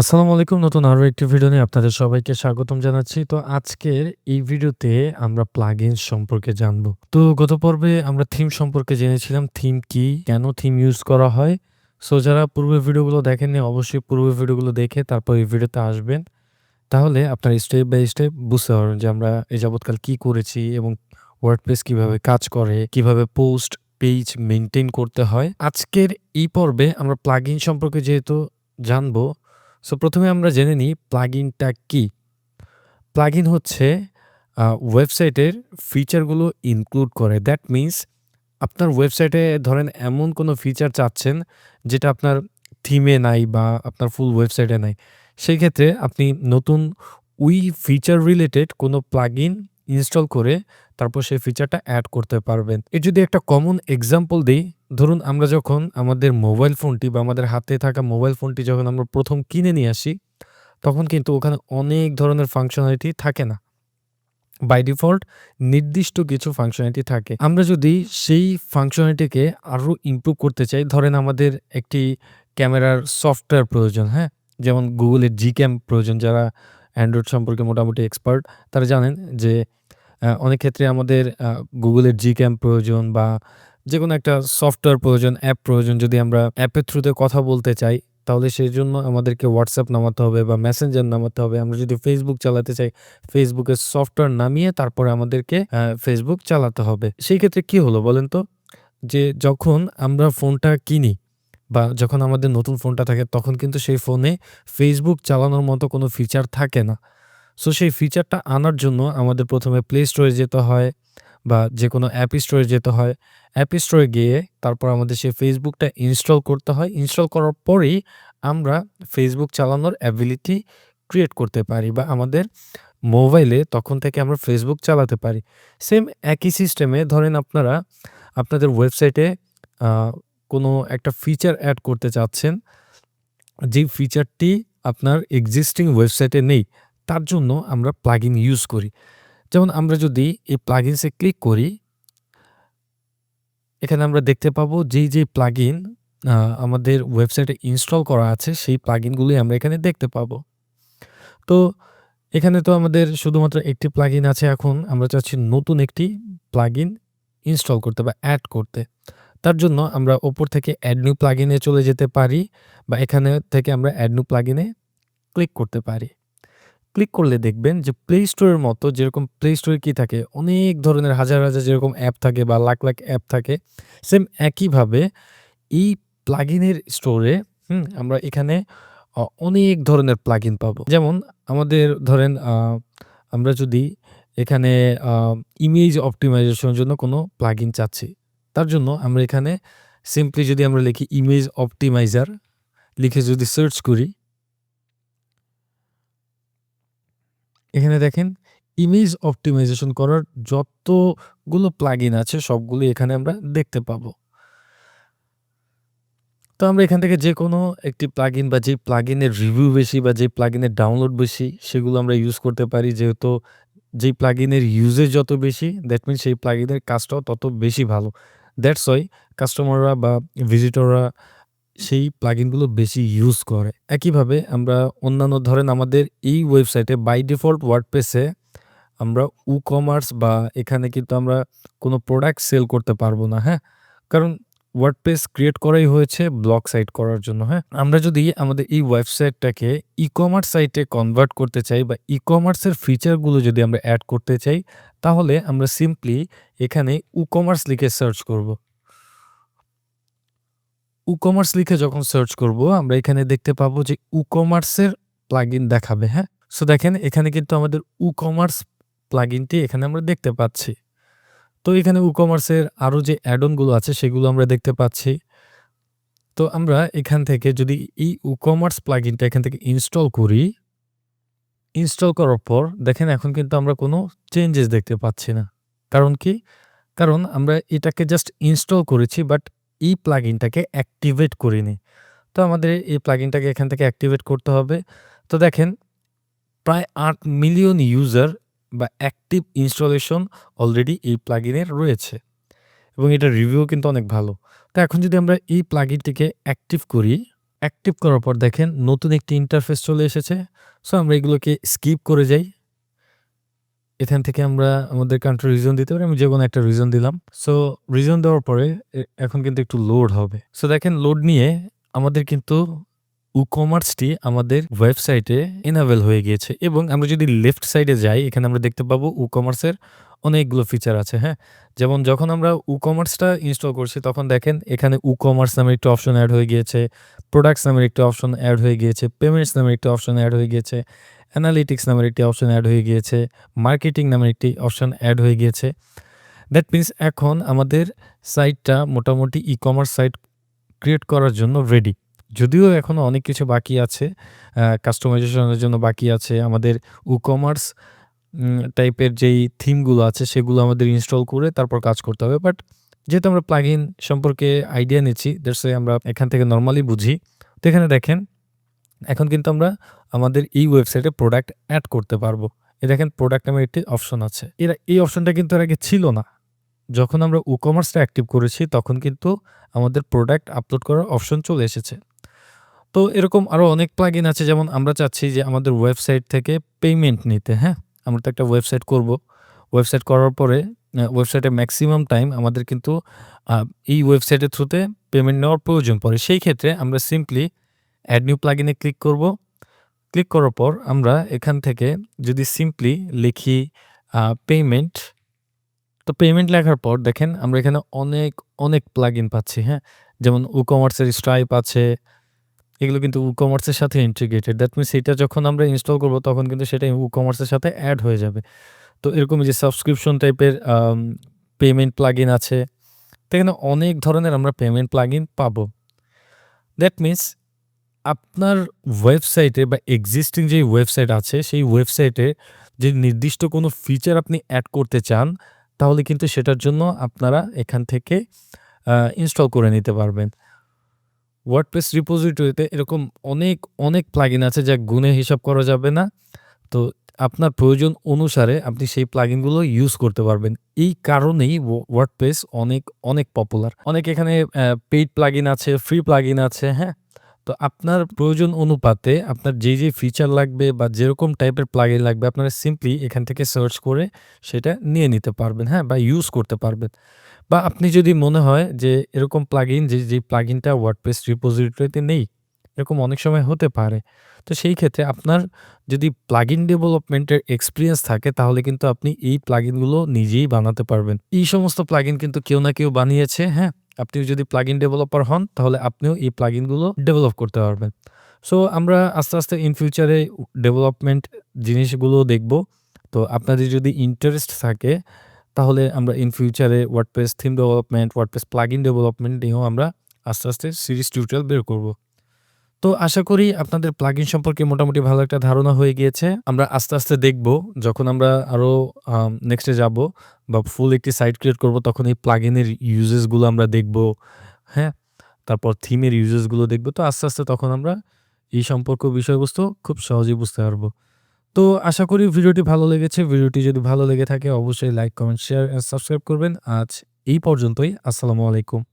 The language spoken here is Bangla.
আসসালামু আলাইকুম। নতুন আরও একটি ভিডিও নিয়ে আপনাদের সবাইকে স্বাগতম জানাচ্ছি। তো আজকের এই ভিডিওতে আমরা প্লাগইনস সম্পর্কে জানব। তো গত পর্বে আমরা থিম সম্পর্কে জেনেছিলাম। থিম কি? কেন থিম ইউজ করা হয়? সো যারা পূর্বের ভিডিওগুলো দেখেননি অবশ্যই পূর্বের ভিডিওগুলো দেখে তারপর এই ভিডিওতে আসবেন। তাহলে আপনারা স্টেপ বাই স্টেপ বুঝতে পারবেন যে আমরা এ যাবৎকাল কি করেছি এবং ওয়ার্ডপ্রেস কীভাবে কাজ করে, কীভাবে পোস্ট, পেজ মেইনটেইন করতে হয়। আজকের এই পর্বে আমরা প্লাগইন সম্পর্কে যেহেতু জানব, সো প্রথমে আমরা জেনে নিই প্লাগইনটা কি? প্লাগইন হচ্ছে ওয়েবসাইটের ফিচারগুলো ইনক্লুড করে। দ্যাট মিনস আপনার ওয়েবসাইটে ধরেন এমন কোনো ফিচার চাচ্ছেন যেটা আপনার থিমে নাই বা আপনার ফুল ওয়েবসাইটে নাই। সেই ক্ষেত্রে আপনি নতুন উই ফিচার রিলেটেড কোনো প্লাগইন ইনস্টল করে তারপর সেই ফিচারটা অ্যাড করতে পারবেন। এর যদি একটা কমন এক্সাম্পল দেই, ধরুন আমরা যখন আমাদের মোবাইল ফোনটি বা আমাদের হাতে থাকা মোবাইল ফোনটি যখন আমরা প্রথম কিনে নিয়ে আসি, তখন কিন্তু ওখানে অনেক ধরনের ফাংশনালিটি থাকে না। বাই ডিফল্ট নির্দিষ্ট কিছু ফাংশনালিটি থাকে। আমরা যদি সেই ফাংশনালিটিকে আরও ইমপ্রুভ করতে চাই, ধরেন আমাদের একটি ক্যামেরার সফটওয়্যার প্রয়োজন, হ্যাঁ? যেমন গুগলের জি Gcam প্রয়োজন। যারা অ্যান্ড্রয়েড সম্পর্কে মোটামুটি এক্সপার্ট তারা জানেন যে অনেক ক্ষেত্রে আমাদের গুগলের জি Gcam প্রয়োজন বা যেকোনো একটা সফটওয়্যার প্রয়োজন, অ্যাপ প্রয়োজন। যদি আমরা অ্যাপের থ্রুতে কথা বলতে চাই, তাহলে সেই জন্য আমাদেরকে হোয়াটসঅ্যাপ নামাতে হবে বা মেসেঞ্জার নামাতে হবে। আমরা যদি ফেসবুক চালাতে চাই, এর সফটওয়্যার নামিয়ে তারপরে আমাদেরকে ফেসবুক চালাতে হবে। সেই ক্ষেত্রে কি হলো বলেন তো? যে যখন আমরা ফোনটা কিনি বা যখন আমাদের নতুন ফোনটা থাকে তখন কিন্তু সেই ফোনে ফেসবুক চালানোর মতো কোনো ফিচার থাকে না। সো সেই ফিচারটা আনার জন্য আমাদের ১ম এ প্লে স্টোরে যেতে হয় বা যে কোনো অ্যাপ স্টোরে যেতে হয়। অ্যাপ স্টোরে গিয়ে তারপর আমাদের সেই ফেসবুকটা ইনস্টল করতে হয়। ইনস্টল করার পরেই আমরা ফেসবুক চালানোর অ্যাবিলিটি ক্রিয়েট করতে পারি বা আমাদের মোবাইলে তখন থেকে আমরা ফেসবুক চালাতে পারি। সেম একই সিস্টেমে ধরেন আপনারা আপনাদের ওয়েবসাইটে কোনো একটা ফিচার অ্যাড করতে চাচ্ছেন। যেই ফিচারটি আপনার এক্সিস্টিং ওয়েবসাইটে নেই, তার জন্য আমরা প্লাগইন ইউজ করি। যেমন আমরা যদি এই প্লাগইনস এ ক্লিক করি এখানে আমরা দেখতে পাবো যেই, প্লাগইন আ আমাদের ওয়েবসাইটে ইনস্টল করা আছে সেই প্লাগইনগুলোই আমরা এখানে দেখতে পাবো। তো এখানে তো আমাদের শুধুমাত্র একটি প্লাগইন আছে এখন আমরা চাচ্ছি নতুন একটি প্লাগইন ইনস্টল করতে বা অ্যাড করতে। তার জন্য আমরা ওপর থেকে এড নিউ প্লাগইন এ চলে যেতে পারি বা এখানে থেকে আমরা এড নিউ প্লাগইন এ ক্লিক করতে পারি। ক্লিক করলে দেখবেন যে প্লে স্টোরের মতো যেরকম প্লে স্টোরে কী থাকে? অনেক ধরনের হাজার, হাজার যেরকম অ্যাপ থাকে বা লাখ, লাখ অ্যাপ থাকে, সেম একইভাবে এই প্লাগইনের স্টোরে হুম? আমরা এখানে অনেক ধরনের প্লাগইন পাবো। যেমন আমাদের ধরেন আমরা যদি এখানে ইমেজ অপটিমাইজেশনের জন্য কোনো প্লাগইন চাচ্ছি। তার জন্য আমরা এখানে সিম্পলি যদি আমরা লিখি ইমেজ অপটিমাইজার লিখে যদি সার্চ করি এখানে দেখেন ইমেজ অপটিমাইজেশন করার যতগুলো প্লাগইন আছে, সবগুলোই এখানে আমরা দেখতে পাবো। তো আমরা এখান থেকে যে কোনো একটি প্লাগইন বা যেই প্লাগইনের রিভিউ বেশি বা যেই প্লাগইনের ডাউনলোড বেশি, সেগুলো আমরা ইউজ করতে পারি। যেহেতু যেই প্লাগইনের ইউজেজ যত বেশি দ্যাট মিনস সেই প্লাগইনের কাজটাও তত বেশি ভালো। দ্যাটস হোয়াই কাস্টমাররা বা ভিজিটররা সেই প্লাগইনগুলো বেশি ইউজ করে। একইভাবে আমরা অন্যান্য ধরেন আমাদের এই ওয়েবসাইটে বাই ডিফল্ট ওয়ার্ডপ্রেসে আমরা উ-কমার্স বা এখানে কিন্তু আমরা কোনো প্রোডাক্ট সেল করতে পারব না, হ্যাঁ? কারণ ওয়ার্ডপ্রেস ক্রিয়েট করাই হয়েছে ব্লগ সাইট করার জন্য, হ্যাঁ? আমরা যদি আমাদের এই ওয়েবসাইটটাকে ই-কমার্স সাইটে কনভার্ট করতে চাই বা ই-কমার্সের ফিচারগুলো যদি আমরা অ্যাড করতে চাই, তাহলে আমরা সিম্পলি এখানে উ-কমার্স লিখে সার্চ করব। উ-কমার্স লিখে যখন সার্চ করব আমরা এখানে দেখতে পাবো যে উ-কমার্সের প্লাগইন দেখাবে, হ্যাঁ? সো দেখেন এখানে কিন্তু আমাদের উ-কমার্স প্লাগইনটি এখানে আমরা দেখতে পাচ্ছি। তো এখানে উকমার্সের আরও যে অ্যাডনগুলো আছে সেগুলো আমরা দেখতে পাচ্ছি। তো আমরা এখান থেকে যদি এই উ-কমার্স প্লাগইনটা এখান থেকে ইনস্টল করি ইনস্টল করার পর দেখেন এখন কিন্তু আমরা কোনো চেঞ্জেস দেখতে পাচ্ছি না। কারণ কি? কারণ আমরা এটাকে জাস্ট ইনস্টল করেছি বাট এই প্লাগইনটাকে অ্যাক্টিভেট করিনি। তো আমাদের এই প্লাগইনটাকে এখান থেকে অ্যাক্টিভেট করতে হবে। তো দেখেন, প্রায় আট মিলিয়ন ইউজার বা অ্যাক্টিভ ইনস্টলেশন অলরেডি এই প্লাগইনের রয়েছে। এবং এটার রিভিউ কিন্তু অনেক ভালো। তো এখন যদি আমরা এই প্লাগইনটিকে অ্যাক্টিভ করি অ্যাক্টিভ করার পর দেখেন নতুন একটি ইন্টারফেস চলে এসেছে। সো আমরা এগুলোকে স্কিপ করে যাই। এখান থেকে আমরা আমাদের কান্ট্রি রিজন দিতে পারি। আমি যে কোনো একটা রিজন দিলাম। সো রিজন দেওয়ার পরে এখন কিন্তু একটু লোড হবে। সো দেখেন লোড নিয়ে আমাদের কিন্তু উ কমার্সটি আমাদের ওয়েবসাইটে এনাবেল হয়ে গিয়েছে এবং আমরা যদি লেফট সাইডে যাই, এখানে আমরা দেখতে পাবো WooCommerceএর অনেকগুলো ফিচার আছে, হ্যাঁ? যেমন যখন আমরা WooCommerceটা ইনস্টল করছি তখন দেখেন এখানে WooCommerce নামের একটি অপশন অ্যাড হয়ে গিয়েছে, প্রোডাক্টস নামের একটি অপশন অ্যাড হয়ে গিয়েছে, পেমেন্টস নামের একটি অপশন অ্যাড হয়ে গিয়েছে, অ্যানালিটিক্স নামের একটি অপশন অ্যাড হয়ে গিয়েছে, মার্কেটিং নামের একটি অপশন অ্যাড হয়ে গিয়েছে। দ্যাট মিনস এখন আমাদের সাইটটা মোটামুটি ই-কমার্স সাইট ক্রিয়েট করার জন্য রেডি। যদিও এখনও অনেক কিছু বাকি আছে। কাস্টমাইজেশনের জন্য বাকি আছে। আমাদের WooCommerce উম টাইপের যেই থিমগুলো আছে সেগুলো আমাদের ইনস্টল করে তারপর কাজ করতে হবে। বাট যেহেতু আমরা প্লাগইন সম্পর্কে আইডিয়া নিচ্ছি ওয়াই আমরা এখান থেকে নর্মালি বুঝি। তো এখানে দেখেন এখন কিন্তু আমরা আমাদের এই ওয়েবসাইটে প্রোডাক্ট অ্যাড করতে পারব। এ দেখেন প্রোডাক্ট নামের একটি অপশন আছে। এরা এই অপশনটা কিন্তু এর আগে ছিল না। যখন আমরা WooCommerceটা অ্যাক্টিভ করেছি তখন কিন্তু আমাদের প্রোডাক্ট আপলোড করার অপশন চলে এসেছে। তো এরকম আরও অনেক প্লাগইন আছে যেমন আমরা চাচ্ছি যে আমাদের ওয়েবসাইট থেকে পেমেন্ট নিতে, হ্যাঁ? আমরা তো একটা ওয়েবসাইট করব। ওয়েবসাইট করার পরে ওয়েবসাইটে ম্যাক্সিমাম টাইম আমাদের কিন্তু এই ওয়েবসাইটের থ্রুতে পেমেন্ট নেওয়ার প্রয়োজন পড়ে। সেই ক্ষেত্রে আমরা সিম্পলি অ্যাড নিউ প্লাগইন এ ক্লিক করব। ক্লিক করার পর আমরা এখান থেকে যদি সিম্পলি লিখি পেমেন্ট তো পেমেন্ট লেখার পর দেখেন আমরা এখানে অনেক, অনেক প্লাগইন পাচ্ছি, হ্যাঁ? যেমন WooCommerceএর স্ট্রাইপ আছে। এগুলো কিন্তু WooCommerceএর সাথে ইন্টিগ্রেটেড। দ্যাট মিনস এটা যখন আমরা ইনস্টল করব, তখন কিন্তু সেটা WooCommerceএর সাথে অ্যাড হয়ে যাবে। তো এরকম যে সাবস্ক্রিপশন টাইপের পেমেন্ট প্লাগইন আছে। এখানে অনেক ধরনের আমরা পেমেন্ট প্লাগইন পাবো। দ্যাট মিনস আপনার ওয়েবসাইটে বা এক্সিস্টিং যে ওয়েবসাইট আছে, সেই ওয়েবসাইটে যে নির্দিষ্ট কোনো ফিচার আপনি অ্যাড করতে চান, তাহলে কিন্তু সেটার জন্য আপনারা এখান থেকে ইনস্টল করে নিতে পারবেন। ওয়ার্ডপ্রেস রিপোজিটরিতে এরকম অনেক, অনেক প্লাগিন আছে যা গুণে হিসাব করা যাবে না। তো আপনার প্রয়োজন অনুসারে আপনি সেই প্লাগিনগুলো ইউজ করতে পারবেন। এই কারণেই ওয়া ওয়ার্ডপ্রেস অনেক, অনেক পপুলার। অনেক এখানে পেইড প্লাগিন আছে, ফ্রি প্লাগিন আছে, হ্যাঁ? তো আপনার প্রয়োজন অনুপাতে আপনার যেই, যেই ফিচার লাগবে বা যেরকম টাইপের প্লাগইন লাগবে আপনারা সিম্পলি এখান থেকে সার্চ করে সেটা নিয়ে নিতে পারবেন, হ্যাঁ? বা ইউজ করতে পারবেন। বা আপনি যদি মনে হয় যে এরকম প্লাগইন যে, যে প্লাগইনটা ওয়ার্ডপ্রেস রিপোজিটরিতে নেই, এরকম অনেক সময় হতে পারে। তো সেই ক্ষেত্রে আপনার যদি প্লাগইন ডেভেলপমেন্টের এক্সপিরিয়েন্স থাকে তাহলে কিন্তু আপনি এই প্লাগইনগুলো নিজেই বানাতে পারবেন। এই সমস্ত প্লাগইন কিন্তু কেউ না কেউ বানিয়েছে, হ্যাঁ? আপনি যদি প্লাগিন ডেভেলপার হন তাহলে আপনিও এই প্লাগিনগুলো ডেভেলপ করতে পারবেন। সো আমরা আস্তে, আস্তে ইন ফিউচারে ডেভেলপমেন্ট জিনিসগুলো দেখব। তো আপনাদের যদি ইন্টারেস্ট থাকে তাহলে আমরা ইন ফিউচারে WordPress theme development, WordPress plugin development নিয়েও আমরা আস্তে, আস্তে সিরিজ টিউটোরিয়াল বের করব। তো আশা করি আপনাদের প্লাগইন সম্পর্কে মোটামুটি ভালো একটা ধারণা হয়ে গিয়েছে। আমরা আস্তে, আস্তে দেখব যখন আমরা আরও নেক্সটে যাব বা ফুল একটি সাইট ক্রিয়েট করব তখন এই প্লাগইনের ইউজেসগুলো আমরা দেখব, হ্যাঁ? তারপর থিমের ইউজেসগুলো দেখব। তো আস্তে, আস্তে তখন আমরা এই সম্পর্ক বিষয়বস্তু খুব সহজেই বুঝতে পারব তো আশা করি ভিডিওটি ভালো লেগেছে। ভিডিওটি যদি ভালো লেগে থাকে অবশ্যই like, comment, share and subscribe করবেন। আজ এই পর্যন্তই। আসসালামু আলাইকুম।